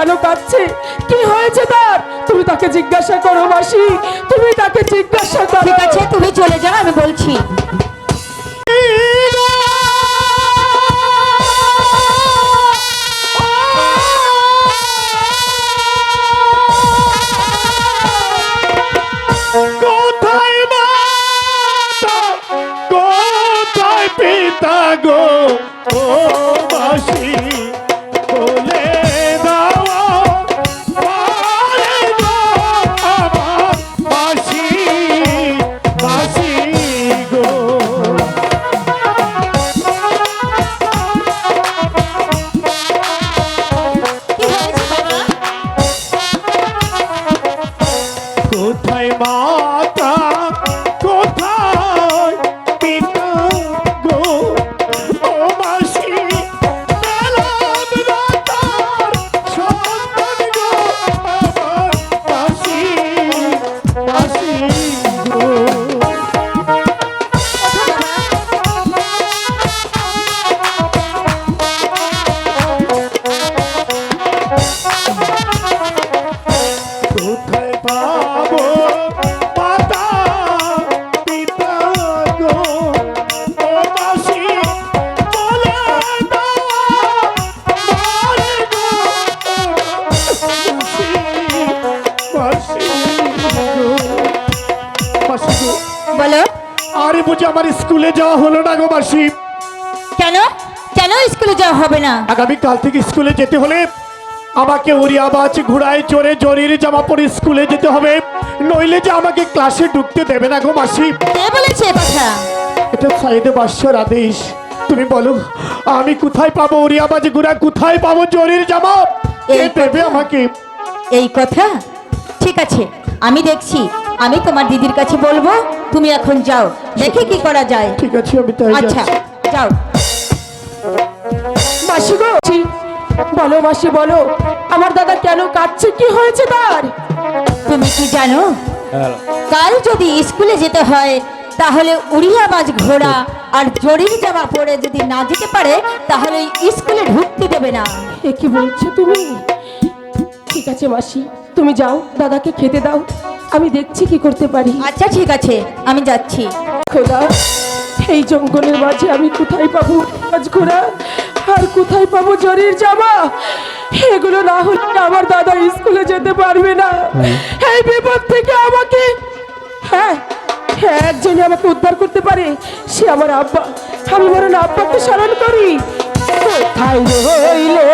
কেন কাঁদছে? কি হয়েছে তার? তুমি তাকে জিজ্ঞাসা করো মাসি। তুমি তাকে জিজ্ঞাসা করো। ঠিক আছে তুমি চলে যাও আমি বলছি। কোথায় মাতা কোথায় পিতা গো? ও মাসি। আরে বুঝি আমার স্কুলে যাওয়া হলো না গো মাসি। কেন? কেন স্কুলে যাওয়া হবে না? আগামী কাল থেকে স্কুলে যেতে হলে আমাকে উড়িয়াবাজ ঘোড়ায় চড়ে জরির জামা পরে স্কুলে যেতে হবে। নইলে যে আমাকে ক্লাসে ঢুকতে দেবে না গো মাসি। কে বলেছে কথা? এটা সাইদে বাস্যর আদেশ। তুমি বলো আমি কোথায় পাবো উড়িয়াবাজ ঘোড়া কোথায় পাবো জরির জামা? কে দেবে আমাকে? এই কথা? ঠিক আছে আমি দেখছি। আমি তোমার দিদির কাছে বলব তুমি এখন যাও দেখি কি করা যায়। ঠিক আছে আমি তাই আচ্ছা যাও। মাসি গো বলো মাসি বলো আমার দাদা কেন কাঁদছে? কি হয়েছে তার? তুমি কি জানো? কাল যদি স্কুলে যেতে হয় তাহলে উড়িয়া উড়িয়াবাজ ঘোড়া আর জরির জামা পরে যদি না যেতে পারে তাহলে স্কুলে ঢুকতে দেবে না। এ কি বলছো তুমি? ঠিক আছে মাসি তুমি যাও দাদাকে খেতে দাও। আমি দেখছি কি করতে পারি। আচ্ছা ঠিক আছে আমি যাচ্ছি। খোদা এই জঙ্গলের মাঝে আমি কোথায় পাবো? আজ ঘোড়া আর কোথায় পাবো জরির জামা? এগুলো না হলে আমার দাদা স্কুলে যেতে পারবে না। এই বিপদ থেকে আমাকে হ্যাঁ হ্যাঁ একজনই আমাকে উদ্ধার করতে পারে। সে আমার আব্বা। আমি বরং আব্বাকে স্মরণ করি। কোথায় রইলে?